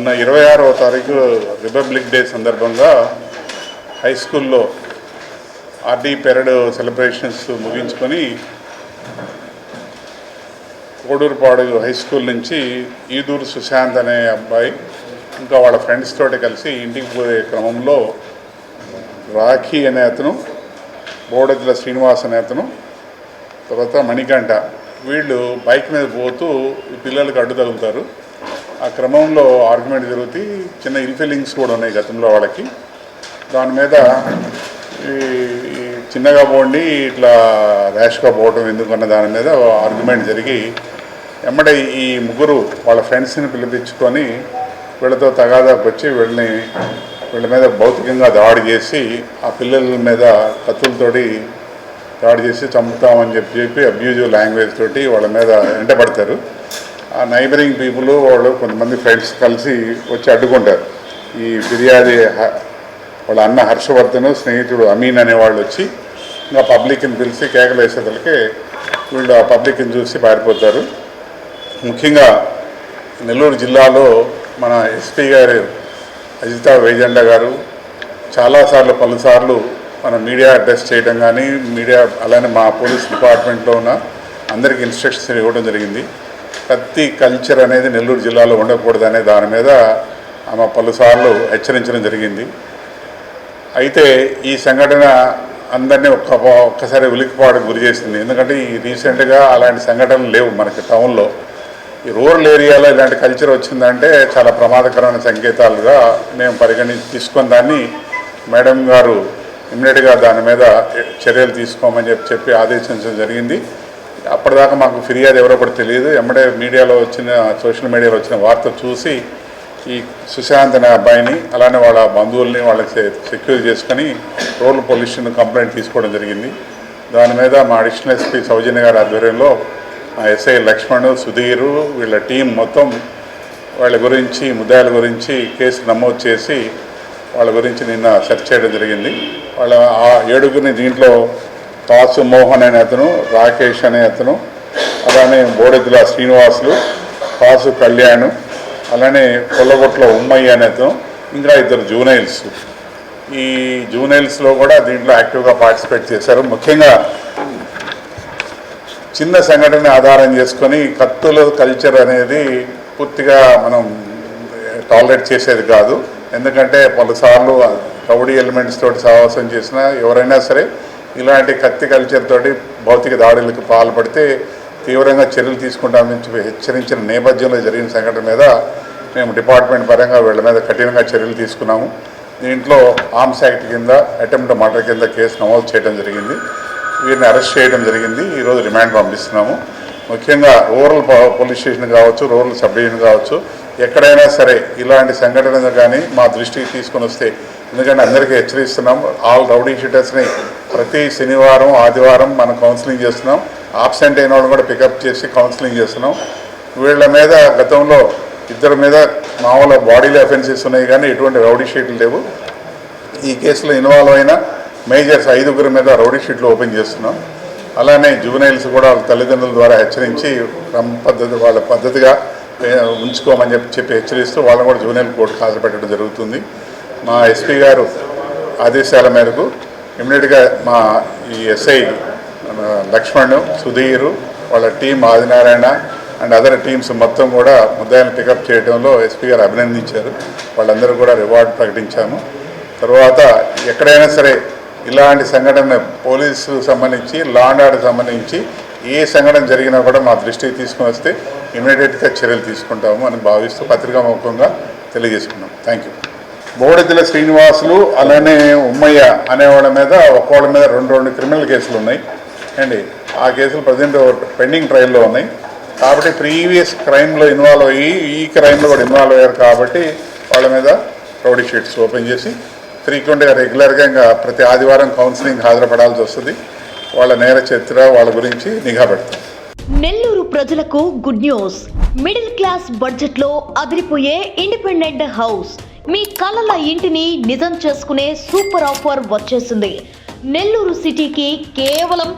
మొన్న ఇరవై ఆరవ తారీఖు రిపబ్లిక్ డే సందర్భంగా హై స్కూల్లో ఆర్డీ పెరడ్ సెలబ్రేషన్స్ ముగించుకొని కోడూరుపాడు హై స్కూల్ నుంచి ఈదూరు సుశాంత్ అనే అబ్బాయి ఇంకా వాళ్ళ ఫ్రెండ్స్ తోటి కలిసి ఇంటికి పోయే క్రమంలో రాఖీ అనే అతను బోడెద్దుల శ్రీనివాస్ అనే అతను తర్వాత మణికంఠ వీళ్ళు బైక్ మీద పోతూ పిల్లలకు అడ్డు తగులుతారు. ఆ క్రమంలో ఆర్గ్యుమెంట్ జరుగుతూ చిన్న ఇన్ఫీలింగ్స్ కూడా ఉన్నాయి గతంలో వాళ్ళకి. దాని మీద ఈ చిన్నగా పోండి ఇట్లా ర్యాష్గా పోవటం ఎందుకన్న దాని మీద ఆర్గ్యుమెంట్ జరిగి ఎమ్మడే ఈ ముగ్గురు వాళ్ళ ఫ్రెండ్స్ని పిలిపించుకొని వీళ్ళతో తగాదాకు వచ్చి వీళ్ళని వీళ్ళ మీద భౌతికంగా దాడి చేసి ఆ పిల్లల మీద కత్తులతోటి దాడి చేసి చంపుతామని చెప్పి చెప్పి అబ్యూజివ్ లాంగ్వేజ్ తోటి వాళ్ళ మీద వెంటబడతారు ఆ నైబరింగ్ పీపుల్ వాళ్ళు కొంతమంది ఫ్రెండ్స్ కలిసి వచ్చి అడ్డుకుంటారు. ఈ ఫిర్యాది వాళ్ళ అన్న హర్షవర్ధన్ స్నేహితుడు అమీన్ అనేవాళ్ళు వచ్చి ఇంకా పబ్లిక్ని పిలిచి కేకలు వేసేదలకి వీళ్ళు ఆ పబ్లిక్ని చూసి పారిపోతారు. ముఖ్యంగా నెల్లూరు జిల్లాలో మన ఎస్పీ గారు అజితా వేజెండ గారు చాలాసార్లు పలుసార్లు మన మీడియా అడ్రస్ చేయడం కానీ మీడియా అలానే మా పోలీస్ డిపార్ట్మెంట్లో ఉన్న అందరికీ ఇన్స్ట్రక్షన్స్ ఇవ్వడం జరిగింది. కత్తి కల్చర్ అనేది నెల్లూరు జిల్లాలో ఉండకూడదనే దాని మీద ఆమె పలుసార్లు హెచ్చరించడం జరిగింది. అయితే ఈ సంఘటన అందరినీ ఒక్క ఒక్కసారి ఉలిక్కిపాటుకు గురి చేసింది. ఎందుకంటే ఈ రీసెంట్గా అలాంటి సంఘటనలు లేవు మనకి టౌన్లో. ఈ రూరల్ ఏరియాలో ఇలాంటి కల్చర్ వచ్చిందంటే చాలా ప్రమాదకరమైన సంకేతాలుగా మేము పరిగణి తీసుకొని దాన్ని మేడం గారు ఇమ్మీడియట్గా దాని మీద చర్యలు తీసుకోమని చెప్పి చెప్పి ఆదేశించడం జరిగింది. అప్పటిదాకా మాకు ఫిర్యాదు ఎవరో కూడా తెలియదు. ఎమ్మడే మీడియాలో వచ్చిన సోషల్ మీడియాలో వచ్చిన వార్త చూసి ఈ సుశాంత్ అనే అబ్బాయిని అలానే వాళ్ళ బంధువుల్ని వాళ్ళకి సెక్యూర్ చేసుకొని రూరల్ పొల్యూషన్ కంప్లైంట్ తీసుకోవడం జరిగింది. దాని మీద మా అడిషనల్ ఎస్పీ సౌజన్య గారి ఆధ్వర్యంలో ఎస్ఐ లక్ష్మణ్ సుధీరు వీళ్ళ టీం మొత్తం వాళ్ళ గురించి ముద్దాయిల గురించి కేసు నమోదు చేసి వాళ్ళ గురించి నిన్న సెర్చ్ చేయడం జరిగింది. వాళ్ళ ఆ ఏడుగురిని దీంట్లో తాసు మోహన్ అనే అతను రాకేష్ అనే అతను అలానే బోడెద్దుల శ్రీనివాసులు కాసు కళ్యాణ్ అలానే కొల్లగొట్ల ఉమ్మయ్య అనే అతను ఇంకా ఇద్దరు జూనైల్స్. ఈ జూనైల్స్లో కూడా దీంట్లో యాక్టివ్గా పార్టిసిపేట్ చేశారు. ముఖ్యంగా చిన్న సంఘటన ఆధారం చేసుకొని కత్తుల కల్చర్ అనేది పూర్తిగా మనం టాలరేట్ చేసేది కాదు. ఎందుకంటే పలుసార్లు రౌడీ ఎలిమెంట్స్ తోటి సహవాసం చేసినా ఎవరైనా సరే ఇలాంటి కత్తి కల్చర్ తోటి భౌతిక దాడులకు పాల్పడితే తీవ్రంగా చర్యలు తీసుకుంటామని చెప్పి హెచ్చరించిన నేపథ్యంలో జరిగిన సంఘటన మీద మేము డిపార్ట్మెంట్ పరంగా వీళ్ళ మీద కఠినంగా చర్యలు తీసుకున్నాము. దీంట్లో ఆర్మ్స్ యాక్ట్ కింద అటెంప్ట్ మర్డర్ కింద కేసు నమోదు చేయడం జరిగింది. వీరిని అరెస్ట్ చేయడం జరిగింది. ఈరోజు రిమాండ్ పంపిస్తున్నాము. ముఖ్యంగా రూరల్ పోలీస్ స్టేషన్ కావచ్చు రూరల్ సబ్ డివిజన్ కావచ్చు ఎక్కడైనా సరే ఇలాంటి సంఘటనలు కానీ మా దృష్టికి తీసుకొని వస్తే ఎందుకంటే అందరికీ హెచ్చరిస్తున్నాం ఆల్ రౌడీ షీటర్స్ని ప్రతి శనివారం ఆదివారం మనం కౌన్సిలింగ్ చేస్తున్నాం. ఆబ్సెంట్ అయిన వాళ్ళు కూడా పికప్ చేసి కౌన్సిలింగ్ చేస్తున్నాం. వీళ్ళ మీద గతంలో ఇద్దరి మీద మామూలు బాడీలో అఫెన్సెస్ ఉన్నాయి కానీ ఎటువంటి రౌడీ షీట్లు లేవు. ఈ కేసులో ఇన్వాల్వ్ అయిన మేజర్స్ ఐదుగురి మీద రౌడీ షీట్లు ఓపెన్ చేస్తున్నాం. అలానే జువనైల్స్ కూడా వాళ్ళ తల్లిదండ్రుల ద్వారా హెచ్చరించి క్రమ పద్ధతి వాళ్ళ పద్ధతిగా ఉంచుకోమని చెప్పి చెప్పి హెచ్చరిస్తూ వాళ్ళని కూడా జూనియర్ కోర్టుకు హాజరుపెట్టడం జరుగుతుంది. మా ఎస్పీ గారు ఆదేశాల మేరకు ఇమ్మీడియట్గా మా ఈ ఎస్ఐ లక్ష్మణ్ సుధీర్ వాళ్ళ team Adinarayana and other teams మొత్తం కూడా ముద్దాయిలను పికప్ చేయడంలో ఎస్పీ గారు అభినందించారు. వాళ్ళందరూ కూడా రివార్డు ప్రకటించాము. తర్వాత ఎక్కడైనా సరే ఇలాంటి సంఘటన పోలీసు సంబంధించి లా అండ్ ఆర్డర్ సంబంధించి ఏ సంఘటన జరిగినా కూడా మా దృష్టికి తీసుకుని వస్తే ఇమీడియట్గా చర్యలు తీసుకుంటాము అని భావిస్తూ పత్రికాముఖంగా తెలియజేసుకున్నాం. థ్యాంక్ యూ బోడెద్దుల శ్రీనివాసులు అలానే ఉమ్మయ్య అనేవాళ్ళ మీద ఒకవాళ్ళ మీద రెండు రెండు క్రిమినల్ కేసులు ఉన్నాయి. అండి ఆ కేసులు ప్రజెంట్ పెండింగ్ ట్రయల్లో ఉన్నాయి. కాబట్టి ప్రీవియస్ క్రైమ్లో ఇన్వాల్వ్ అయ్యి ఈ క్రైమ్లో కూడా ఇన్వాల్వ్ అయ్యారు కాబట్టి వాళ్ళ మీద రౌడీ షీట్స్ ఓపెన్ చేసి ఫ్రీక్వెంట్గా రెగ్యులర్గా ఇంకా ప్రతి ఆదివారం కౌన్సిలింగ్ హాజరుపడాల్సి వస్తుంది. వాళ్ళ నేర చరిత్ర వాళ్ళ గురించి నిఘా పెడతాం. నెల్లూరు ప్రజలకు గుడ్ న్యూస్ మిడిల్ క్లాస్ బడ్జెట్లో అదిరిపోయే ఇండిపెండెంట్ హౌస్ మీ కలల ఇంటిని నిజం చేసుకునే సూపర్ ఆఫర్ వచ్చేసింది. నెల్లూరు సిటీకి కేవలం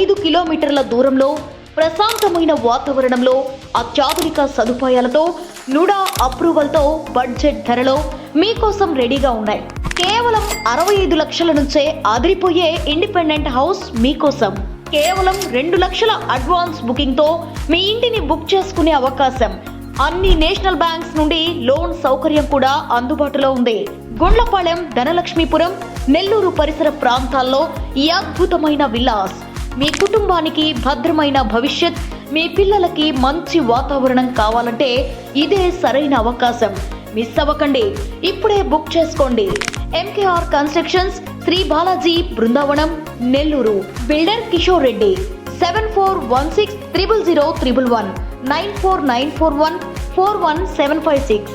ఐదు కిలోమీటర్ల దూరంలో ప్రశాంతమైన వాతావరణంలో అత్యాధునిక సదుపాయాలతో నుడా అప్రూవల్తో బడ్జెట్ ధరలో మీకోసం రెడీగా ఉన్నాయి. కేవలం అరవై ఐదు లక్షల నుంచే అదిరిపోయే ఇండిపెండెంట్ హౌస్ మీకోసం. కేవలం రెండు లక్షల అడ్వాన్స్ బుకింగ్తో మీ ఇంటిని బుక్ చేసుకునే అవకాశం. అన్ని నేషనల్ బ్యాంక్స్ నుండి లోన్ సౌకర్యం కూడా అందుబాటులో ఉంది. గుండ్లపాలెం ధనలక్ష్మీపురం నెల్లూరు పరిసర ప్రాంతాల్లో ఈ అద్భుతమైన విలాస్ మీ కుటుంబానికి భద్రమైన భవిష్యత్ మీ పిల్లలకి మంచి వాతావరణం కావాలంటే ఇదే సరైన అవకాశం. మిస్ అవ్వకండి. ఇప్పుడే బుక్ చేసుకోండి. MKR constructions Shri Balaji Brindavanam Nellore. Builder Kishore Reddy. Seven four one six triple zero triple one nine four nine four one four one seven five six